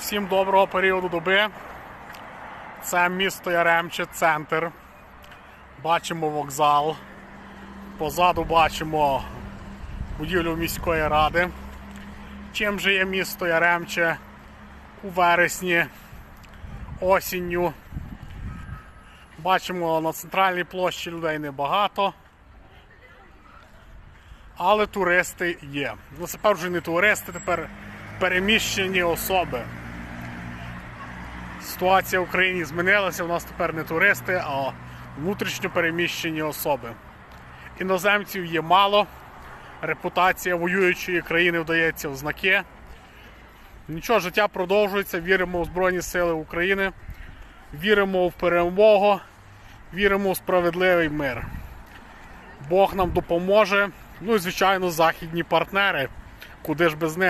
Всім доброго періоду доби. Це місто Яремче, центр. Бачимо вокзал. Позаду бачимо будівлю міської ради. Чим же є місто Яремче у вересні, осінню. Бачимо на центральній площі людей небагато. Але туристи є. Ну, це вже не туристи, тепер переміщені особи. Ситуація в Україні змінилася, у нас тепер не туристи, а внутрішньо переміщені особи. Іноземців є мало, репутація воюючої країни вдається в знаки. Нічого, життя продовжується, віримо у Збройні Сили України, віримо в перемогу, віримо у справедливий мир. Бог нам допоможе. Ну і звичайно, західні партнери. Куди ж без них?